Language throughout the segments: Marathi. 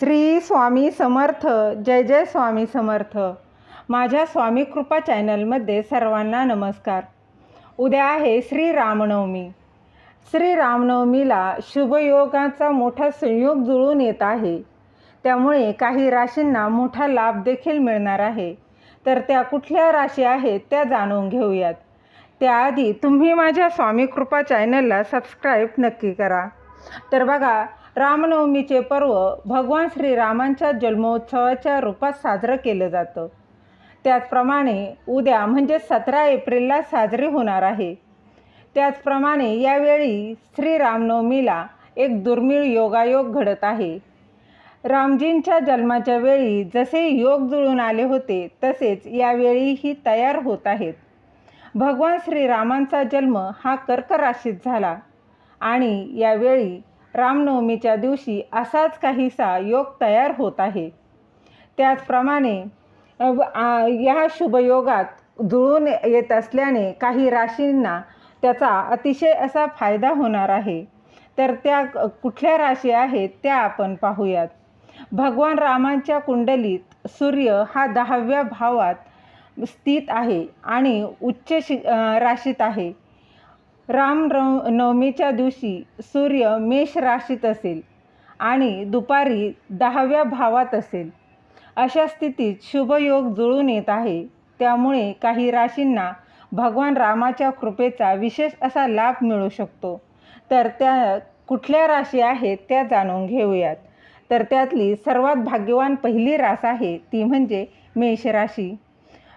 श्री स्वामी समर्थ जय जय स्वामी समर्थ. माझ्या स्वामी कृपा चॅनलमध्ये सर्वांना नमस्कार. उद्या आहे श्री रामनवमी. श्री रामनवमीला शुभयोगाचा मोठा संयोग जुळून येत आहे. त्यामुळे काही राशींना मोठा लाभ देखील मिळणार आहे. तर त्या कुठल्या राशी आहेत त्या जाणून घेऊयात. त्याआधी तुम्ही माझ्या स्वामी कृपा चॅनलला सबस्क्राईब नक्की करा. तर बघा रामनवमीचे पर्व भगवान श्रीरामांच्या जन्मोत्सवाच्या रूपात साजरं केलं जातं. त्याचप्रमाणे उद्या म्हणजे सतरा एप्रिलला साजरी होणार आहे. त्याचप्रमाणे यावेळी श्रीरामनवमीला एक दुर्मिळ योगायोग घडत आहे. रामजींच्या जन्माच्या वेळी जसे योग जुळून आले होते तसेच यावेळीही तयार होत आहेत. भगवान श्रीरामांचा जन्म हा कर्क राशीत झाला आणि यावेळी रामनवमीच्या दिवशी असाच काहीसा योग तयार होत आहे. त्याचप्रमाणे या शुभयोगात जुळून येत असल्याने काही राशींना त्याचा अतिशय असा फायदा होणार आहे. तर त्या कुठल्या राशी आहेत त्या आपण पाहूयात. भगवान रामांच्या कुंडलीत सूर्य हा दहाव्या भावात स्थित आहे आणि उच्च शि राशीत आहे. राम नवमीच्या दिवशी सूर्य मेष राशीत असेल आणि दुपारी दहाव्या भावात असेल. अशा स्थितीत शुभयोग जुळून येत आहे. त्यामुळे काही राशींना भगवान रामाच्या कृपेचा विशेष असा लाभ मिळू शकतो. तर त्या कुठल्या राशी आहेत त्या जाणून घेऊयात. तर त्यातली सर्वात भाग्यवान पहिली रास आहे ती म्हणजे मेष राशी.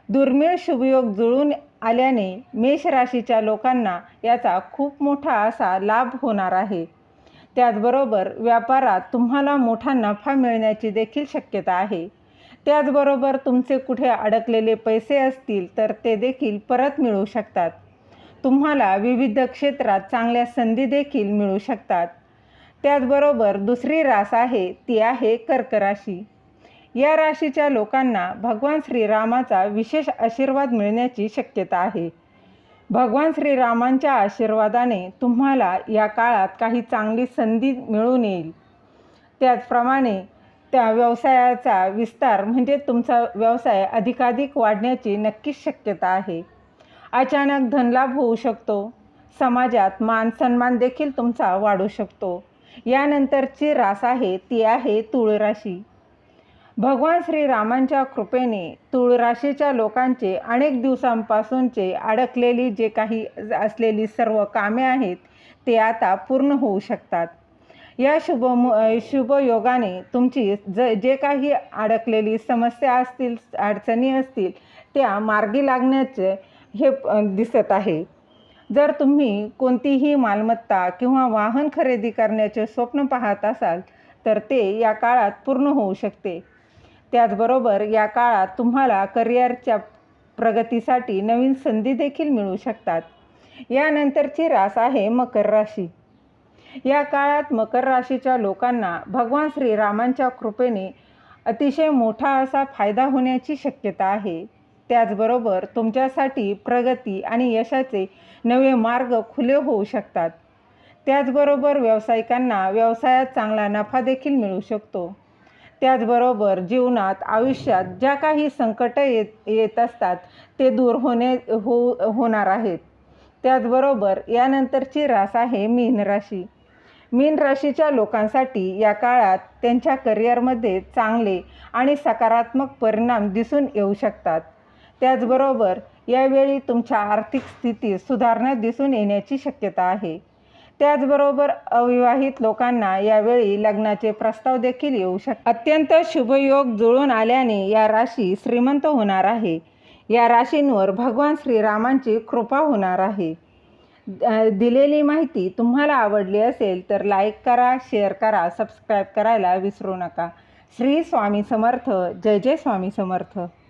दुर्मिळ शुभयोग जुळून आल्याने मेष राशीच्या लोकांना याचा खूप मोठा असा लाभ होणार आहे. त्याचबरोबर व्यापारात तुम्हाला मोठा नफा मिळण्याची देखील शक्यता आहे. त्याचबरोबर तुमचे कुठे अडकलेले पैसे असतील तर ते देखील परत मिळू शकतात. तुम्हाला विविध क्षेत्रात चांगल्या संधी देखील मिळू शकतात. त्याचबरोबर दुसरी रास आहे ती आहे कर्क राशी या राशीच्या लोकांना भगवान श्रीरामाचा विशेष आशीर्वाद मिळण्याची शक्यता आहे. भगवान श्रीरामांच्या आशीर्वादाने तुम्हाला या काळात काही चांगली संधी मिळून येईल. त्याचप्रमाणे त्या व्यवसायाचा विस्तार म्हणजे तुमचा व्यवसाय अधिकाधिक वाढण्याची नक्कीच शक्यता आहे. अचानक धनलाभ होऊ शकतो. समाजात मान सन्मान देखील तुमचा वाढू शकतो. यानंतरची रास आहे ती आहे तुळ राशी भगवान श्रीरामांच्या कृपेने तूळ राशीच्या लोकांचे अनेक दिवसांपासूनचे अडकलेली जे काही असलेली सर्व कामे आहेत ते आता पूर्ण होऊ शकतात. या शुभ शुभयोगाने तुमची ज जे काही अडकलेली समस्या असतील अडचणी असतील त्या मार्गी लागण्याचे हे दिसत आहे. जर तुम्ही कोणतीही मालमत्ता किंवा वाहन खरेदी करण्याचे स्वप्न पाहत असाल तर ते या काळात पूर्ण होऊ शकते. त्याचबरोबर या काळात तुम्हाला करिअरच्या प्रगतीसाठी नवीन संधी देखील मिळू शकतात. यानंतरची रास आहे मकर राशी. या काळात मकर राशीच्या लोकांना भगवान श्रीरामांच्या कृपेने अतिशय मोठा असा फायदा होण्याची शक्यता आहे. त्याचबरोबर तुमच्यासाठी प्रगती आणि यशाचे नवे मार्ग खुले होऊ शकतात. त्याचबरोबर व्यावसायिकांना व्यवसायात चांगला नफा देखील मिळू शकतो. त्याचबरोबर जीवनात आयुष्यात ज्या काही संकटं येत येत असतात ते दूर होणे हो होणार आहेत. त्याचबरोबर यानंतरची रास आहे मीन राशी. मीन राशीच्या लोकांसाठी या काळात त्यांच्या करिअरमध्ये चांगले आणि सकारात्मक परिणाम दिसून येऊ शकतात. त्याचबरोबर यावेळी तुमच्या आर्थिक स्थितीत सुधारणा दिसून येण्याची शक्यता आहे. त्याचबरोबर अविवाहित लोकांना यावेळी लग्नाचे प्रस्ताव देखील येऊ शक अत्यंत शुभयोग जुळून आल्याने या राशी श्रीमंत होणार आहे. या राशींवर भगवान श्रीरामांची कृपा होणार आहे. दिलेली माहिती तुम्हाला आवडली असेल तर लाईक करा शेअर करा सबस्क्राईब करायला विसरू नका. श्री स्वामी समर्थ जय जय स्वामी समर्थ.